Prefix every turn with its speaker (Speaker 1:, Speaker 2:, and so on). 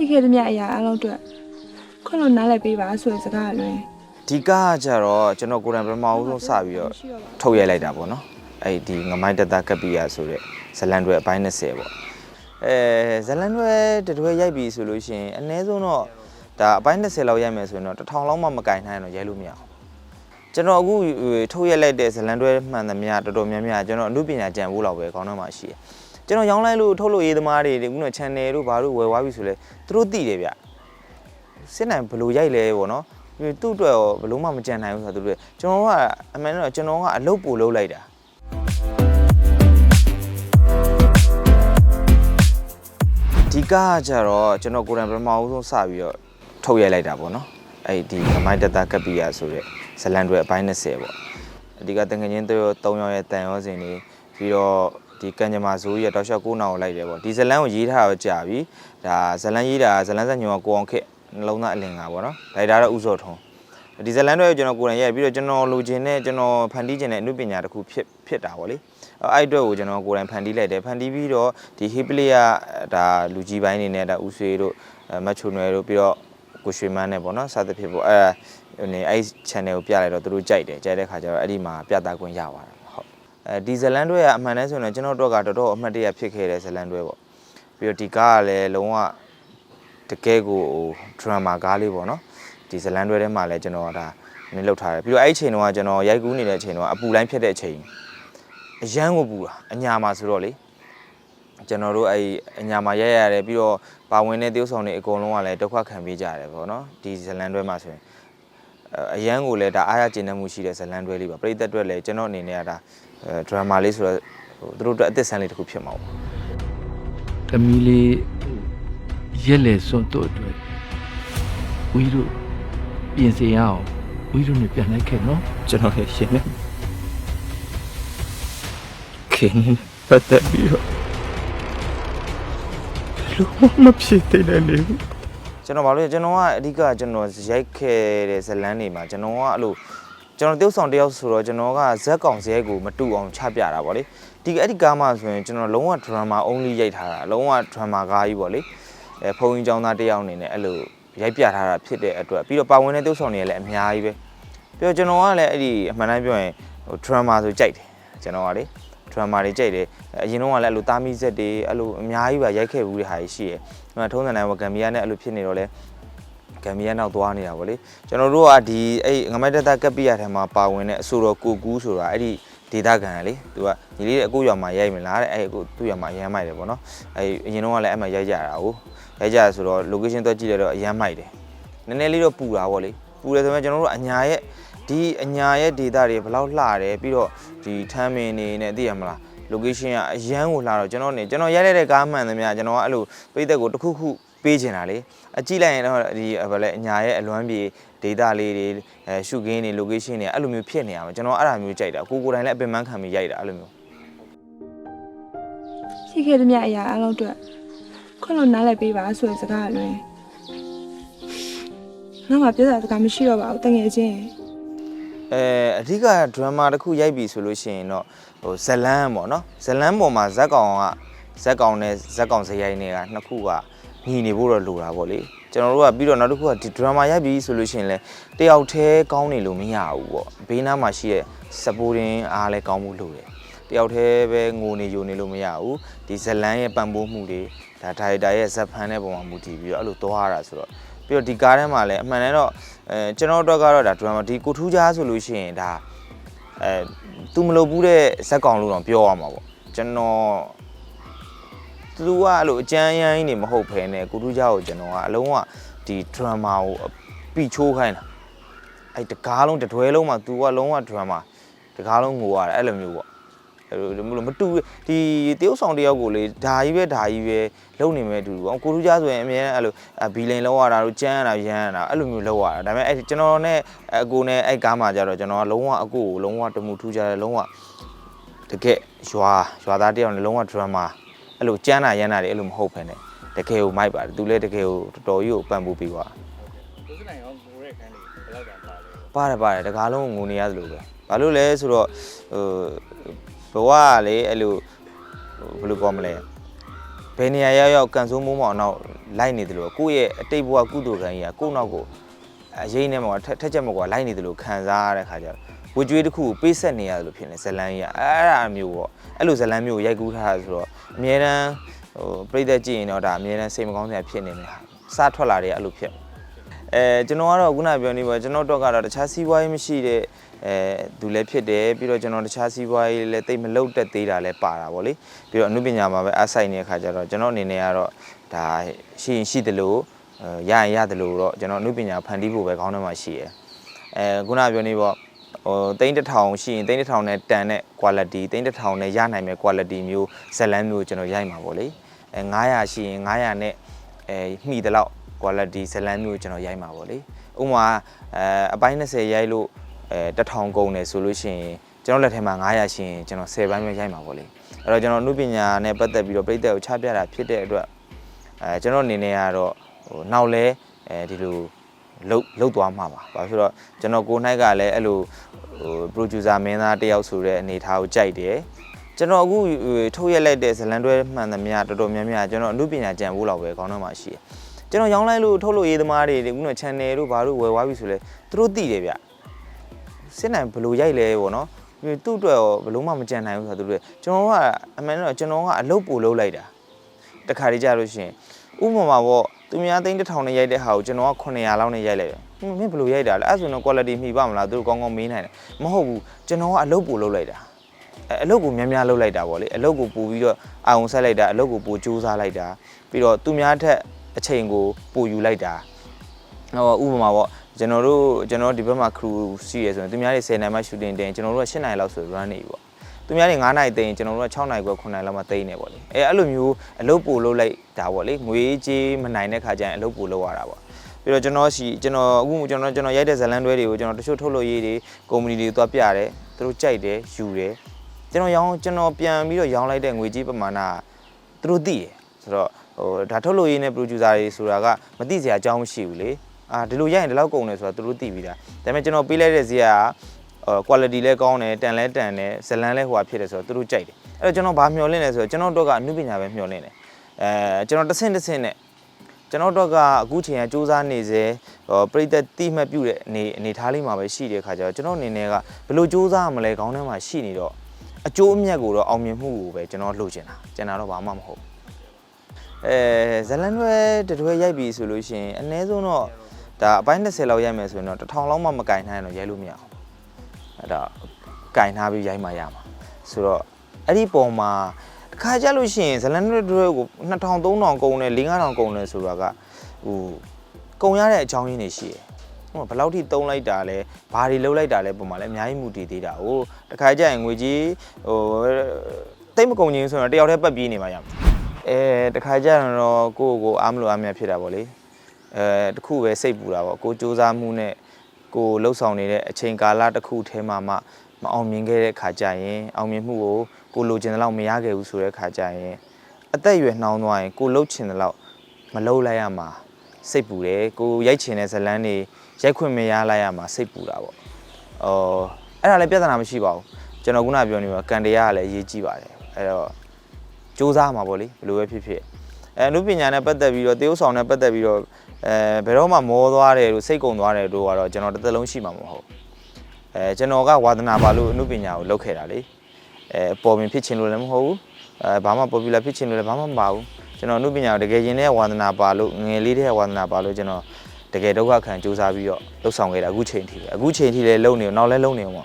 Speaker 1: ရှိခဲ့သမျှအရာအလုံးအတွက်ခွင့်လို့နားလည်ပေးပါဆိုတဲ့စကားအလွင်
Speaker 2: ဒီကားကကြတော့ကျွန်တော်ကိုယ်တိုင်ပထမဦးဆုံးစပြီးတော့ထုတ်ရိုက်လိုက်တာပေါ့နော်အဲ့ဒီငမိုင်းတတကပီယာဆိုတဲ့ဇလန်တွေအပိုင်း20ပေါ့အဲဇလန်တွေတတွဲရိုက်ပြီဆိုလို့ရှိရင်အနည်းဆုံးတော့ဒါအပိုင်း20လောက်ရိုက်မယ်ဆိုရင်တော့တစ်ထောင်လောက်မှမကင်နိုင်တော့ရိုက်လို့မရအောင်ကျွန်တော်အခုထုတ်ရိုက်လိုက်တဲ့ဇလန်တွေမှန်သမျှတော်တော်များများကျွန်တော်အမှုပညာကြံဖို့လောက်ပဲခေါင်းထဲမှာရှိတယ် ကျွန်တော်ရောင်းလိုက်လို့ထုတ်လို့ရေးသမားတွေခုန channel တို့ဘာတို့ဝယ်သွားပြီဆိုလဲသူတို့သိတယ်ဗျစစ်နိုင်ဘယ်လိုရိုက်လဲပေါ့နော်ပြီးသူ့အတွက်ရောဘယ်လို့မှမကြံနိုင်ဘူးဆိုတော့သူတို့ကျွန်တော်ကအမှန်တော့ကျွန်တော်ကအလုပ်ပို့လုပ်လိုက်တာဒီကားကကြတော့ကျွန်တော်ကိုယ်တိုင်ပထမဦးဆုံးစပြီးတော့ထုတ်ရိုက်လိုက်တာပေါ့နော်အဲ့ဒီငမိုင်းတတကပီယာဆိုတဲ့ဇလန်တွေအပိုင်း20ပေါ့အဒီကတငငချင်းတို့၃ယောက်ရဲ့တန်ရောစင်နေပြီးတော့ ဒီကန်ကြမာဇိုးကြီးရဲ့တောက်လျှောက်ကိုနာကိုလိုက်တယ်ပေါ့ဒီဇလန်ကိုရေးထားတော့ကြာပြီဒါဇလန်ရေးတာဇလန်ဆက်ညောကိုအောင်ခက်နှလုံးသားအလင်ကပေါ့နော်ဒါဒါတော့ဥစောထုံးဒီဇလန်တွေကျွန်တော်ကိုယ်တိုင်ရိုက်ပြီးတော့ကျွန်တော်လိုချင်တဲ့ကျွန်တော်ဖန်တီးချင်တဲ့အမှုပညာတစ်ခုဖြစ်ဖြစ်တာပေါ့လေအဲ့အတွက်ကိုကျွန်တော်ကိုယ်တိုင်ဖန်တီးလိုက်တယ်ဖန်တီးပြီးတော့ဒီဟီပလီယာဒါလူကြီးပိုင်းနေနဲ့ဒါဦးဆွေတို့မတ်ချုံနွယ်တို့ပြီးတော့ကိုရွှေမန်းနဲ့ပေါ့နော်စသဖြင့်ပေါ့အဲ့ဟိုနေအဲ့ channel ကိုပြလိုက်တော့သူတို့ကြိုက်တယ်ကြိုက်တဲ့ခါကျတော့အဲ့ဒီမှာပြသခွင့်ရပါတယ်ဟုတ် အဲဒီဇလန်တွေကအမှန်တမ်းဆိုရင်ကျွန်တော်တို့ကတော်တော်အမှတ်တရဖြစ်ခဲ့တဲ့ဇလန်တွေပေါ့ပြီးတော့ဒီကားကလည်းလုံးဝတကယ်ကိုဒရမာကားလေးပေါ့နော်ဒီဇလန်တွေထဲမှာလည်းကျွန်တော်ကဒါနည်းလောက်ထားတယ်ပြီးတော့အဲ့ဒီချိန်တုန်းကကျွန်တော်ရိုက်ကူးနေတဲ့အချိန်တုန်းကအပူလိုင်းဖြစ်တဲ့အချိန်အရန်ကိုပူတာအညာမှာဆိုတော့လေကျွန်တော်တို့အဲ့အညာမှာရိုက်ရတယ်ပြီးတော့ပါဝင်တဲ့ tiêu ဆောင်တွေအကုန်လုံးကလည်းဒုက္ခခံပေးကြရတယ်ပေါ့နော်ဒီဇလန်တွေမှာဆိုရင် အရန်ကိုလည်းဒါအားရကျဉ်းနှမှုရှိတဲ့ဇလန်တွဲလေးပါပရိသတ်အတွက်လည်းကျွန်တော်အနေနဲ့ကဒါဒရမာလေးဆိုတော့ဟိုသူတို့အတွက်အသက်ဆန်းလေးတစ်ခုဖြစ်မှာပေါ့
Speaker 3: တမီလေးရက်လေစွန့်တို့အတွက်ဝီတို့ပြင်ဆင်ရအောင်ဝီတို့နဲ့ပြန်လိုက်ခဲ့နော်
Speaker 4: ကျွန်တော်လည်းရှင်နေခင်ပတ်သက်ပြီးတော့လုံးဝမဖြစ်သေးတဲ့လေ
Speaker 2: ကျွန်တော်ဘာလို့လဲကျွန်တော်ကအဓိကကျွန်တော်ရိုက်ခဲ့တဲ့ဇလန်တွေမှာကျွန်တော်ကအဲ့လိုကျွန်တော်တယောက်ဆောင်တယောက်ဆိုတော့ကျွန်တော်ကဇက်ကောင်ဇဲကိုမတူအောင်ချပြတာပေါ့လေဒီအဲ့ဒီကားမှဆိုရင်ကျွန်တော်လုံးဝ drama only ရိုက်ထားတာလုံးဝ drama ကားကြီးပေါ့လေအဲဖုန်းကြီးចောင်းသားတယောက်အနေနဲ့အဲ့လိုရိုက်ပြထားတာဖြစ်တဲ့အတွက်ပြီးတော့ပါဝင်တဲ့တယောက်ဆောင်တွေလည်းအများကြီးပဲပြီးတော့ကျွန်တော်ကလည်းအဲ့ဒီအမှန်တမ်းပြောရင်ဟို drama ဆိုကြိုက်တယ်ကျွန်တော်ကလေ drama တွေကြိုက်တယ်အရင်တော့ကလည်းအဲ့လိုတာမီဇက်တွေအဲ့လိုအများကြီးပါရိုက်ခဲ့ဘူးတဲ့ဟာကြီးရှိတယ်။ အဲ့ထုံးစံတိုင်းကဂမ်ဘီယာနဲ့အဲ့လိုဖြစ်နေတော့လဲဂမ်ဘီယာနောက်သွားနေတာဗောလေကျွန်တော်တို့ကဒီအဲ့ငမိုက်တတကပ်ပိယထဲမှာပါဝင်တဲ့အဆိုတော်ကိုကူးဆိုတာအဲ့ဒီဒေတာကန်လေသူကညီလေးအကိုရွာမှာရိုက်မလားတဲ့အဲ့အကိုသူ့ရွာမှာအရမ်းမိုက်တယ်ဗောနော်အဲ့အရင်တော့ကလည်းအဲ့မှာရိုက်ကြတာကိုရိုက်ကြရဆိုတော့ location တော့ကြည့်ရတော့အရမ်းမိုက်တယ်နည်းနည်းလေးတော့ပူတာဗောလေပူတယ်ဆိုမှကျွန်တော်တို့အညာရဲ့ဒီအညာရဲ့ဒေတာတွေဘယ်လောက်လှတယ်ပြီးတော့ဒီထမ်းမင်းနေနဲ့သိရမလား location ကအရန်ကိုလာတော့ကျွန်တော်နေကျွန်တော်ရိုက်လိုက်တဲ့ကားမှန်သမျှကျွန်တော်ကအဲ့လိုပိတ်သက်ကိုတစ်ခုခုပေးချင်တာလေအကြည့်လိုက်ရင်တော့ဒီဘာလဲအညာရဲ့အလွမ်းပြေ data လေးတွေအဲရှုခင်းတွေ location တွေအဲ့လိုမျိုးဖြစ်နေရမှာကျွန်တော်အဲ့ဒါမျိုးကြိုက်တာကိုကိုယ်တိုင်လည်းအပင်ပန်းခံပြီးရိုက်တာအဲ့လိုမျိုး
Speaker 1: ရှိခဲ့သမျှအရာအလုံးအတွက်ခွင့်လို့နားလည်ပေးပါဆိုတဲ့စကားအလွင်နောက်မှပြောတာစကားမရှိတော့ပါဘူးတကယ်ချင်း
Speaker 2: အဲအဓိက drama တစ်ခုရိုက်ပြီဆိုလို့ရှိရင်တော့ဟိုဇလန်းပေါ့နော်ဇလန်းပေါ်မှာဇက်ကောင်ကဇက်ကောင်နဲ့ဇက်ကောင်ဇရိုင်းတွေကနှစ်ခုကညီနေဖို့တော့လိုတာပေါ့လေကျွန်တော်တို့ကပြီးတော့နောက်တစ်ခုကဒီ drama ရိုက်ပြီဆိုလို့ရှိရင်လည်းတယောက်တည်းကောင်းနေလို့မရဘူးပေါ့ဘေးနားမှာရှိတဲ့ supporting အားလည်းကောင်းမှုလိုတယ်တယောက်တည်းပဲငိုနေယိုနေလို့မရဘူးဒီဇလန်းရဲ့ပံ့ပိုးမှုတွေဒါဒါရိုက်တာရဲ့ဇက်ဖန်တဲ့ပုံမှာမူတည်ပြီးတော့အဲ့လိုသွားရတာဆိုတော့ ပြီးတော့ဒီကားထဲမှာလည်းအမှန်တမ်းတော့အဲကျွန်တော်တို့ကတော့ဒါဒရမာဒီကိုထူးခြားဆိုလို့ရှိရင်ဒါအဲသူမလုပ်ဘူးတဲ့ဇက်ကောင်လို့တော့ပြောရမှာပေါ့ကျွန်တော်သူကအဲ့လိုအကြမ်းရိုင်းနေမဟုတ်ဘဲနဲ့ကိုထူးခြားကိုကျွန်တော်ကအလုံးဝဒီဒရမာကိုပြီးချိုးခိုင်းတာအဲ့တကားလုံးတစ်တွဲလုံးမှာ तू ကလုံးဝဒရမာတကားလုံးငိုရတယ်အဲ့လိုမျိုးပေါ့အဲ့လို မလို့မတူဒီတရုတ်ဆောင်တယောက်ကိုလေဓာကြီးပဲဓာကြီးပဲလုံနေမဲ့အတူတူအောင်ကိုထူးခြားဆိုရင်အများအဲ့လိုဘီလင်လောက်ရတာတို့ကြမ်းရတာရမ်းရတာအဲ့လိုမျိုးလောက်ရတာဒါပေမဲ့အဲ့ကျွန်တော်နဲ့အကိုနဲ့အဲ့ကားမှာကြတော့ကျွန်တော်ကလုံးဝအကိုကိုလုံးဝတမှုထူးခြားတယ်လုံးဝတကယ်ရွာရွာသားတယောက်နဲ့လုံးဝဒရမာအဲ့လိုကြမ်းတာရမ်းတာတွေအဲ့လိုမဟုတ်ဖ ೇನೆ တကယ်ကိုမိုက်ပါတယ်သူလည်းတကယ်ကိုတော်တော်ကြီးကိုပံ့ပိုးပေးသွား
Speaker 5: ကိုစနိုင်အောင်ကိုရဲခန်းလေးဘယ်လောက်တောင်ပါလဲ
Speaker 2: ပါတယ်ပါတယ်တကားလုံးကိုငုံနေရတယ်လို့ပဲဘာလို့လဲဆိုတော့ဟို ဘဝကလေအဲ့လိုဟိုဘယ်လိုကောမလဲဘဘယ်နေရာရောက်ရောက်ကန်ဆိုးမိုးမောင်နောက်လိုက်နေတယ်လို့ကိုယ့်ရဲ့အတိတ်ဘဝကုသိုလ်ကံကြီးကကိုယ့်နောက်ကိုအရေးနဲ့မှာထက်ထက်ချက်မကွာလိုက်နေတယ်လို့ခံစားရတဲ့ခါကျတော့ဝကြွေးတစ်ခုကိုပေးဆက်နေရတယ်လို့ဖြစ်နေဇလန်းကြီးကအဲ့ဒါမျိုးပေါ့အဲ့လိုဇလန်းမျိုးကိုရိုက်ကူးထားတာဆိုတော့အများတန်းဟိုပြိသက်ကြည့်ရင်တော့ဒါအများတန်းစိတ်မကောင်းစရာဖြစ်နေမယ်ဟာစထွက်လာတယ်အဲ့လိုဖြစ်အဲကျွန်တော်ကတော့ခုနပြောနေပါကျွန်တော်တော့ကတော့တခြားစီးပွားရေးမရှိတဲ့ အဲသူလည်းဖြစ်တယ်ပြီးတော့ကျွန်တော်တခြားစီးပွားရေးလည်းတိတ်မလုတ်တက်သေးတာလည်းပါတာဗောလေပြီးတော့အမှုပညာမှာပဲအားဆိုင်နေတဲ့ခါကျတော့ကျွန်တော်အနေနဲ့ကတော့ဒါရှိရင်ရှိတယ်လို့အဲရရင်ရတယ်လို့တော့ကျွန်တော်အမှုပညာဖန်တီးဖို့ပဲခေါင်းထဲမှာရှိရယ်အဲခုနပြောနေပေါ့ဟိုတိန်းတစ်ထောင်ရှိရင်တိန်းတစ်ထောင်နဲ့တန်တဲ့ quality တိန်းတစ်ထောင်နဲ့ရနိုင်မဲ့ quality မျိုးဇက်လန်းမျိုးကျွန်တော်ရိုက်မှာပေါ့လေအဲ900ရှိရင်900နဲ့အဲမှီတဲ့လောက် quality ဇက်လန်းမျိုးကျွန်တော်ရိုက်မှာပေါ့လေဥပမာအဲအပိုင်း20ရိုက်လို့ အဲတစ်ထောင်ကုန်တယ်ဆိုလို့ရှိရင်ကျွန်တော်လက်ထဲမှာ900ရှိရင်ကျွန်တော်10ပိုင်းပဲရိုက်မှာပေါ့လေအဲ့တော့ကျွန်တော်အမှုပညာနဲ့ပတ်သက်ပြီးတော့ပြိတ္တကိုချပြတာဖြစ်တဲ့အတွက်အဲကျွန်တော်အနေနဲ့ကတော့ဟိုနောက်လဲအဲဒီလိုလုတ်လုတ်သွားမှာပါ။ဘာဖြစ်လို့ကျွန်တော်ကိုယ်၌ကလည်းအဲ့လိုဟို producer မင်းသားတယောက်ဆိုတဲ့အနေအထားကိုကြိုက်တယ်။ကျွန်တော်အခုထုတ်ရက်လိုက်တဲ့ဇလန်တွဲမှန်သမျှတော်တော်များများကျွန်တော်အမှုပညာကြံဖို့လောက်ပဲခေါင်းထဲမှာရှိတယ်။ကျွန်တော်ရောင်းလိုက်လို့ထုတ်လို့ရေးသမားတွေဒီခုန channel တို့ဘာတို့ဝယ်သွားပြီဆိုလဲသူတို့သိတယ်ဗျ။ စစ်နိုင်ဘယ်လိုရိုက်လဲပေါ့နော်။ပြီးသူ့အတွက်ရောဘယ်လို့မှမကြံနိုင်ဘူးဆိုတော့သူတို့ကျွန်တော်ကအမှန်တော့ကျွန်တော်ကအလုပ်ပို့လုပ်လိုက်တာ။တခါတည်းကြလို့ရှိရင်ဥပမာပေါ့သူများသိန်းတစ်ထောင်နဲ့ရိုက်တဲ့ဟာကိုကျွန်တော်က900လောက်နဲ့ရိုက်လိုက်တယ်ဟင်းမင်းဘယ်လိုရိုက်တာလဲအဲ့ဆိုတော့ quality မှီပါမလားသူတို့ကောင်းကောင်းမေးနိုင်တယ်မဟုတ်ဘူးကျွန်တော်ကအလုပ်ပို့လုပ်လိုက်တာအဲအလုပ်ကိုများများလုပ်လိုက်တာပေါ့လေအလုပ်ကိုပို့ပြီးတော့အာုံဆက်လိုက်တာအလုပ်ကိုပို့စူးစမ်းလိုက်တာပြီးတော့သူများထက်အချိန်ကိုပို့ယူလိုက်တာဟောဥပမာပေါ့ ကျွန်တော်တို့ကျွန်တော်ဒီဘက်မှာ crew ရှိရဆိုရင်သူများတွေ10နိုင်မှ shooting တင်ကျွန်တော်တို့က8နိုင်လောက်ဆို run နေပြီပေါ့သူများတွေ9နိုင်တင်ကျွန်တော်တို့က6နိုင်ခွဲ9နိုင်လောက်မှတိနေပေါ့လေအဲအဲ့လိုမျိုးအလုပ်ပို့လုပ်လိုက်တာပေါ့လေငွေကြေးမနိုင်တဲ့ခါကျရင်အလုပ်ပို့လုပ်ရတာပေါ့ပြီးတော့ကျွန်တော်ရှိကျွန်တော်အခုကျွန်တော်ကျွန်တော်ရိုက်တဲ့ဇလန်တွဲတွေကိုကျွန်တော်တချို့ထုတ်လို့ရေးတွေကုမ္ပဏီတွေသွားပြတယ်သူတို့ကြိုက်တယ်ယူတယ်ကျွန်တော်ရောင်းကျွန်တော်ပြန်ပြီးတော့ရောင်းလိုက်တဲ့ငွေကြေးပမာဏသူတို့သိတယ်ဆိုတော့ဟိုဒါထုတ်လို့ရေးနဲ့ producer တွေဆိုတာကမသိစရာအကြောင်းမရှိဘူးလေ အာဒီလိုရိုက်ရင်ဒီလောက်ကုန်တယ်ဆိုတာသူတို့သိပြီးသားဒါပေမဲ့ကျွန်တော်ပေးလိုက်တဲ့ဈေးကဟို quality လည်းကောင်းတယ်တန်လည်းတန်တယ်ဇလန်းလည်းဟိုဟာဖြစ်တယ်ဆိုတော့သူတို့ကြိုက်တယ်အဲ့တော့ကျွန်တော်ဘာမျှော်လင့်လဲဆိုတော့ကျွန်တော်တို့ကအမှုပညာပဲမျှော်လင့်တယ်အဲကျွန်တော်တစ်ဆင့်တစ်ဆင့်နဲ့ကျွန်တော်တို့ကအခုချိန်ကစူးစမ်းနေစေဟိုပြိသက်တိမှတ်ပြုတဲ့အနေအနေထားလေးမှာပဲရှိတဲ့ခါကျတော့ကျွန်တော်အနေနဲ့ကဘယ်လိုစူးစမ်းရမလဲခေါင်းထဲမှာရှိနေတော့အကျိုးအမြတ်ကိုတော့အောင်မြင်မှုကိုပဲကျွန်တော်လှုပ်ချင်တာကျန်တာတော့ဘာမှမဟုတ်အဲဇလန်တွဲတတွဲရိုက်ပြီဆိုလို့ရှိရင်အနည်းဆုံးတော့ ဒါအပိုင်း30လောက်ရိုက်မယ်ဆိုရင်တော့တစ်ထောင်လောက်မှမကင်နိုင်ရင်တော့ရိုက်လို့မရအောင်အဲ့ဒါကင်ထားပြီးရိုက်မှရမှာဆိုတော့အဲ့ဒီပုံမှာတစ်ခါကြလို့ရှိရင်ဇလန်တွေတွေကို2000 3000ကုန်တယ်5000ကုန်တယ်ဆိုတာကဟိုကုန်ရတဲ့အကြောင်းရင်းတွေရှိတယ်ဟိုဘယ်လောက်ထိတုံးလိုက်တာလဲဘာတွေလုပ်လိုက်တာလဲပုံမှာလည်းအများကြီးမူတည်သေးတာဟိုတစ်ခါကြရင်ငွေကြီးဟိုတိတ်မကုန်ချင်းဆိုတော့တယောက်တည်းပတ်ပြေးနေမှရမှာအဲတစ်ခါကြရင်တော့ကိုယ့်ကိုယ်အားမလို့အားမရဖြစ်တာပေါ့လေ အဲတခုပဲစိတ်ပူတာပေါ့ကိုစူးစမ်းမှုနဲ့ကိုလှုပ်ဆောင်နေတဲ့အချိန်ကာလတစ်ခုထဲမှာမှမအောင်မြင်ခဲ့တဲ့ခါကြရင်အောင်မြင်မှုကိုကိုလိုချင်တဲ့လောက်မရခဲ့ဘူးဆိုတဲ့ခါကြရင်အသက်အရွယ်နှောင်းသွားရင်ကိုလှုပ်ချင်တဲ့လောက်မလှုပ်လိုက်ရမှာစိတ်ပူတယ်ကိုရိုက်ချင်တဲ့ဇလန်းတွေရိုက်ခွင့်မရလိုက်ရမှာစိတ်ပူတာပေါ့အော်အဲ့ဒါလည်းပြဿနာမရှိပါဘူးကျွန်တော်ခုနပြောနေပါကန်တရားကလည်းအရေးကြီးပါတယ်အဲ့တော့စူးစမ်းမှာပေါ့လေဘယ်လိုပဲဖြစ်ဖြစ်အဲအနုပညာနဲ့ပတ်သက်ပြီးတော့တေးဥဆောင်နဲ့ပတ်သက်ပြီးတော့ အဲဘယ်တော့မှမောသွားတယ်လို့စိတ်ကုံသွားတယ်လို့ကတော့ကျွန်တော်တစ်သက်လုံးရှိမှာမဟုတ်အဲကျွန်တော်ကဝါသနာပါလို့အနုပညာကိုလုပ်ခဲ့တာလေအဲပေါ်ပင်ဖြစ်ချင်လို့လည်းမဟုတ်ဘူးအဲဘာမှ popular ဖြစ်ချင်လို့လည်းဘာမှမပါဘူးကျွန်တော်အနုပညာကိုတကယ်ရင်တဲ့ဝါသနာပါလို့ငယ်လေးတဲ့ဝါသနာပါလို့ကျွန်တော်တကယ်ဒုက္ခခံစူးစမ်းပြီးတော့လှုပ်ဆောင်ခဲ့တာအခုချိန်ထိပဲအခုချိန်ထိလည်းလုံနေအောင်နောက်လည်းလုံနေအောင်ပါ